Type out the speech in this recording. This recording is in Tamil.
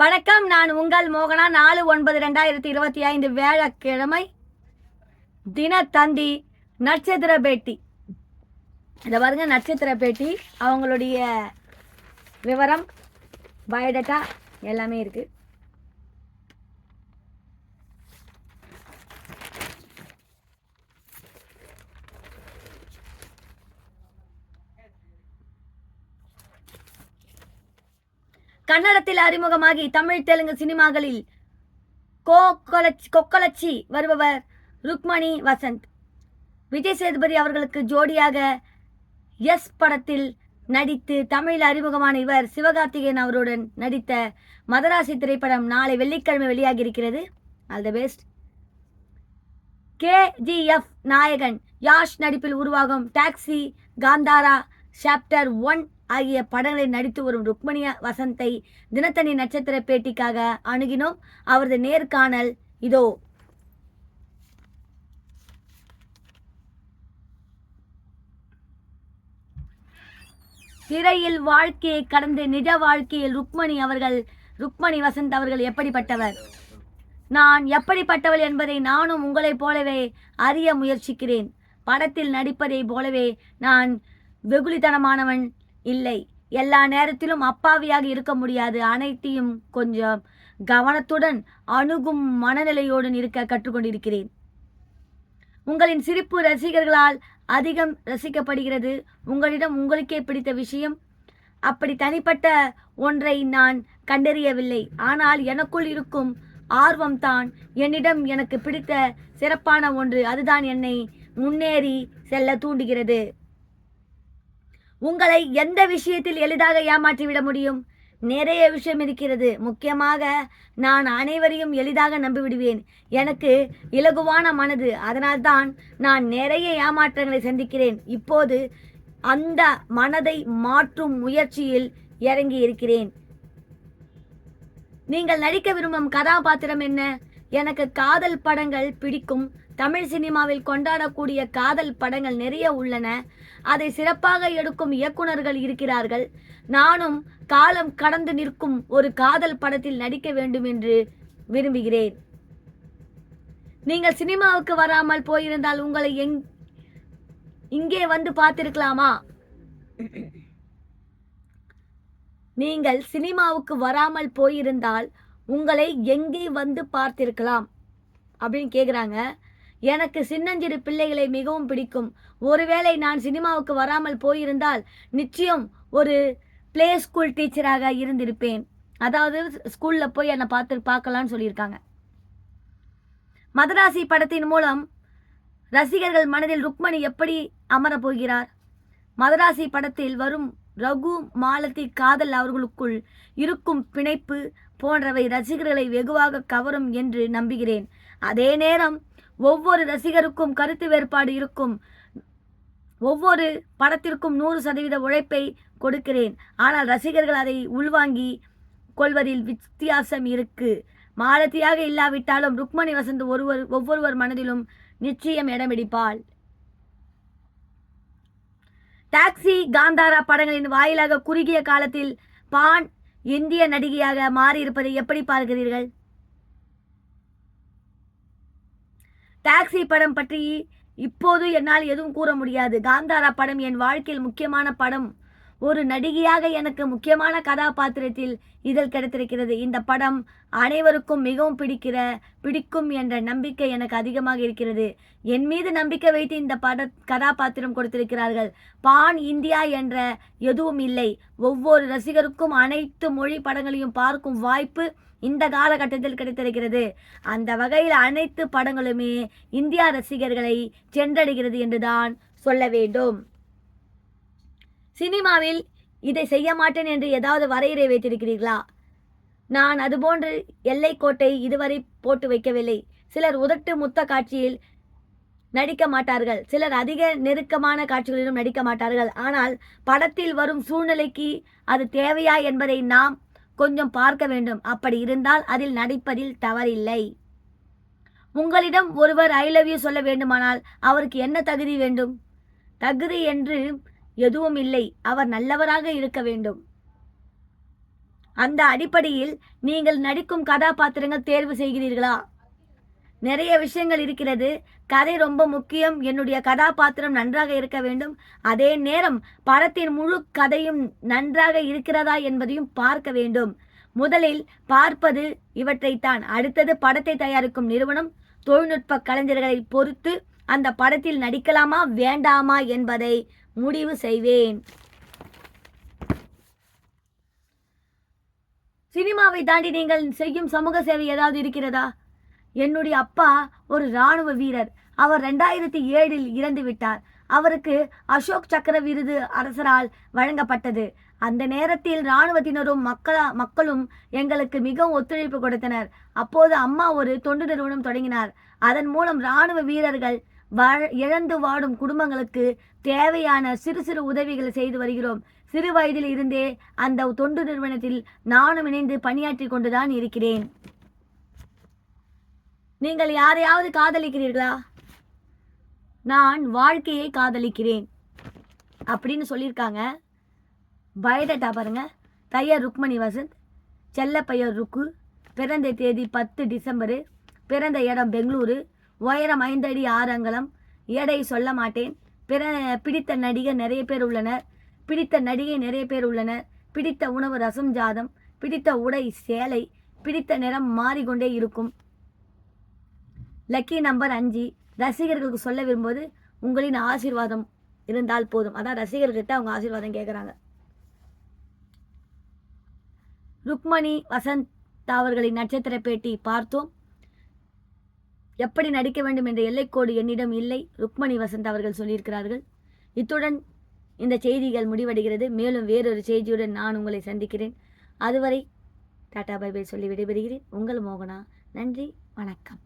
வணக்கம் நான் உங்கள் மோகனா. நாலு ஒன்பது ரெண்டாயிரத்தி இருபத்தி ஐந்து வேளக்கிழமை தினத்தந்தி நட்சத்திர பேட்டி. இதை பாருங்க நட்சத்திர பேட்டி. அவங்களுடைய விவரம் பயோடேட்டா எல்லாமே இருக்குது கன்னடத்தில் அறிமுகமாகி தமிழ் தெலுங்கு சினிமாக்களில் கோக்கலச்சி கொக்கலச்சி வருபவர் ருக்மணி வசந்த். விஜய் சேதுபதி அவர்களுக்கு ஜோடியாக எஸ் படத்தில் நடித்து தமிழில் அறிமுகமான இவர் சிவகார்த்திகேயன் அவருடன் நடித்த மதராசி திரைப்படம் நாளை வெள்ளிக்கிழமை வெளியாகி இருக்கிறது ஆல் த பெஸ்ட். கேஜிஎஃப் நாயகன் யாஷ் நடிப்பில் உருவாகும் டாக்ஸி காந்தாரா சாப்டர் ஒன் ஆகிய படங்களில் நடித்து வரும் ருக்மணிய வசந்தை தினத்தனி நட்சத்திர பேட்டிக்காக அணுகினோம். அவரது நேர்காணல் இதோ. திரையில் வாழ்க்கையை கடந்து நிஜ வாழ்க்கையில் ருக்மணி அவர்கள் ருக்மணி வசந்த் அவர்கள் எப்படிப்பட்டவர்? நான் எப்படிப்பட்டவள் என்பதை நானும் உங்களைப் போலவே அறிய முயற்சிக்கிறேன். படத்தில் நடிப்பதைப் போலவே நான் வெகுளித்தனமானவன் இல்லை. எல்லா நேரத்திலும் அப்பாவியாக இருக்க முடியாது. அனைத்தையும் கொஞ்சம் கவனத்துடன் அணுகும் மனநிலையுடன் இருக்க கற்றுக்கொண்டிருக்கிறேன். உங்களின் சிரிப்பு ரசிகர்களால் அதிகம் ரசிக்கப்படுகிறது. உங்களிடம் உங்களுக்கே பிடித்த விஷயம். அப்படி தனிப்பட்ட ஒன்றை நான் கண்டறியவில்லை. ஆனால் எனக்குள் இருக்கும் ஆர்வம்தான் என்னிடம் எனக்கு பிடித்த சிறப்பான ஒன்று. அதுதான் என்னை முன்னேறி செல்ல தூண்டுகிறது. உங்களை எந்த விஷயத்தில் எளிதாக ஏமாற்றிவிட முடியும்? நிறைய விஷயம் இருக்கிறது. முக்கியமாக நான் அனைவரையும் எளிதாக நம்பிவிடுவேன். எனக்கு இலகுவான மனது. அதனால்தான் நான் நிறைய ஏமாற்றங்களை சந்திக்கிறேன். இப்போது அந்த மனதை மாற்றும் முயற்சியில் இறங்கி இருக்கிறேன் நீங்கள் நடிக்க விரும்பும் கதாபாத்திரம் என்ன? எனக்கு காதல் படங்கள் பிடிக்கும். தமிழ் சினிமாவில் கொண்டாடக்கூடிய காதல் படங்கள் நிறைய உள்ளன. அதை சிறப்பாக எடுக்கும் இயக்குனர்கள் இருக்கிறார்கள். நானும் காலம் கடந்து நிற்கும் ஒரு காதல் படத்தில் நடிக்க வேண்டும் என்று விரும்புகிறேன். நீங்கள் சினிமாவுக்கு வராமல் போயிருந்தால் உங்களை எங் இங்கே வந்து பார்த்திருக்கலாமா? நீங்கள் சினிமாவுக்கு வராமல் போயிருந்தால் உங்களை எங்கே வந்து பார்த்திருக்கலாம்? அப்படின்னு கேட்குறாங்க எனக்கு சின்னஞ்சிறு பிள்ளைகளை மிகவும் பிடிக்கும். ஒருவேளை நான் சினிமாவுக்கு வராமல் போயிருந்தால் நிச்சயம் ஒரு ப்ளே ஸ்கூல் டீச்சராக இருந்திருப்பேன். அதாவது ஸ்கூலில் போய் என்னை பார்த்து பார்க்கலான்னு சொல்லியிருக்காங்க. மதராசி படத்தின் மூலம் ரசிகர்கள் மனதில் ருக்மணி எப்படி அமரப் போகிறார் மதராசி படத்தில் வரும் ரகு மாலதி காதல் அவர்களுக்குள் இருக்கும் பிணைப்பு போன்றவை ரசிகர்களை வெகுவாக கவரும் என்று நம்புகிறேன். அதே நேரம் ஒவ்வொரு ரசிகருக்கும் கருத்து வேறுபாடு இருக்கும். ஒவ்வொரு படத்திற்கும் நூறு சதவீத உழைப்பை கொடுக்கிறேன். ஆனால் ரசிகர்கள் அதை உள்வாங்கி கொள்வதில் வித்தியாசம் இருக்கு. மாலத்தியாக இல்லாவிட்டாலும் ருக்மணி வசந்த் ஒருவர் ஒவ்வொருவர் மனதிலும் நிச்சயம் இடமிடிப்பாள். டாக்ஸி காந்தாரா படங்களின் வாயிலாக குறுகிய காலத்தில் பான் இந்திய நடிகையாக மாறியிருப்பதை எப்படி பார்க்கிறீர்கள்? டாக்ஸி படம் பற்றி இப்போது என்னால் எதுவும் கூற முடியாது. காந்தாரா படம் என் வாழ்க்கையில் முக்கியமான படம். ஒரு நடிகையாக எனக்கு முக்கியமான கதாபாத்திரத்தில் இதில் கிடைத்திருக்கிறது. இந்த படம் அனைவருக்கும் மிகவும் பிடிக்கிற பிடிக்கும் என்ற நம்பிக்கை எனக்கு அதிகமாக இருக்கிறது. என் மீது நம்பிக்கை வைத்து இந்த பட கதாபாத்திரம் கொடுத்திருக்கிறார்கள். பான் இந்தியா என்ற எதுவும் இல்லை. ஒவ்வொரு ரசிகருக்கும் அனைத்து மொழி படங்களையும் பார்க்கும் வாய்ப்பு இந்த காலகட்டத்தில் கிடைத்திருக்கிறது. அந்த வகையில் அனைத்து படங்களுமே இந்தியா ரசிகர்களை சென்றடைகிறது என்றுதான் சொல்ல வேண்டும். சினிமாவில் இதை செய்ய மாட்டேன் என்று ஏதாவது வரையறை வைத்திருக்கிறீர்களா? நான் அதுபோன்று எல்லை கோட்டை இதுவரை போட்டு வைக்கவில்லை. சிலர் உதட்டு முத்த காட்சியில் நடிக்க மாட்டார்கள். சிலர் அதிக நெருக்கமான காட்சிகளிலும் நடிக்க மாட்டார்கள். ஆனால் படத்தில் வரும் சூழ்நிலைக்கு அது தேவையா என்பதை நாம் கொஞ்சம் பார்க்க வேண்டும். அப்படி இருந்தால் அதில் நடிப்பதில் தவறில்லை. உங்களிடம் ஒருவர் ஐ லவ் யூ சொல்ல வேண்டுமானால் அவருக்கு என்ன தகுதி வேண்டும்? தகுதி என்று எதுவும் இல்லை. அவர் நல்லவராக இருக்க வேண்டும். அந்த அடிப்படையில் நீங்கள் நடிக்கும் கதாபாத்திரங்கள் தேர்வு செய்கிறீர்களா? நிறைய விஷயங்கள் இருக்கிறது. கதை ரொம்ப முக்கியம். என்னுடைய கதாபாத்திரம் நன்றாக இருக்க வேண்டும். அதே நேரம் படத்தின் முழு கதையும் நன்றாக இருக்கிறதா என்பதையும் பார்க்க வேண்டும். முதலில் பார்ப்பது இவற்றைத்தான். அடுத்தது படத்தை தயாரிக்கும் நிறுவனம் தொழில்நுட்ப கலைஞர்களை பொறுத்து அந்த படத்தில் நடிக்கலாமா வேண்டாமா என்பதை முடிவு செய்வேன். சினிமாவை தாண்டி நீங்கள் செய்யும் சமூக சேவை ஏதாவது இருக்கிறதா? என்னுடைய அப்பா ஒரு இராணுவ வீரர். அவர் ரெண்டாயிரத்தி ஏழில் இறந்து விட்டார். அவருக்கு அசோக் சக்கர விருது அரசரால் வழங்கப்பட்டது. அந்த நேரத்தில் இராணுவத்தினரும் மக்களா மக்களும் எங்களுக்கு மிகவும் ஒத்துழைப்பு கொடுத்தனர். அப்போது அம்மா ஒரு தொண்டு நிறுவனம் தொடங்கினார். அதன் மூலம் இராணுவ வீரர்கள் வாழ் இழந்து வாடும் குடும்பங்களுக்கு தேவையான சிறு சிறு உதவிகளை செய்து வருகிறோம். சிறு வயதில் இருந்தே அந்த தொண்டு நிறுவனத்தில் நானும் இணைந்து பணியாற்றி கொண்டுதான் இருக்கிறேன். நீங்கள் யாரையாவது காதலிக்கிறீர்களா? நான் வாழ்க்கையை காதலிக்கிறேன். அப்படின்னு சொல்லியிருக்காங்க. பயோடேட்டா பாருங்க. தையர் ருக்மணி வசந்த். செல்லப்பையர் ருக்கு. பிறந்த தேதி பத்து டிசம்பரு. பிறந்த இடம் பெங்களூரு. உயரம் ஐந்தடி ஆறு அங்கலம் எடை சொல்ல மாட்டேன். பிற பிடித்த நடிகர் நிறைய பேர் உள்ளனர். பிடித்த நடிகை நிறைய பேர் உள்ளனர். பிடித்த உணவு ரசம் ஜாதம். பிடித்த உடை சேலை. பிடித்த நிறம் மாறிக்கொண்டே இருக்கும். லக்கி நம்பர் அஞ்சு. ரசிகர்களுக்கு சொல்ல விரும்புவது உங்களின் ஆசீர்வாதம் இருந்தால் போதும். அதான் ரசிகர்கிட்ட அவங்க ஆசீர்வாதம் கேட்குறாங்க ருக்மணி வசந்த் அவர்களின் நட்சத்திர பேட்டி பார்த்தோம். எப்படி நடிக்க வேண்டும் என்ற எல்லைக்கோடு என்னிடம் இல்லை ருக்மணி வசந்த் அவர்கள் சொல்லியிருக்கிறார்கள். இத்துடன் இந்த செய்திகள் முடிவடைகிறது. மேலும் வேறொரு செய்தியுடன் நான் உங்களை சந்திக்கிறேன். அதுவரை டாடா பைபை சொல்லி விடைபெறுகிறேன். உங்கள் மோகனா. நன்றி வணக்கம்.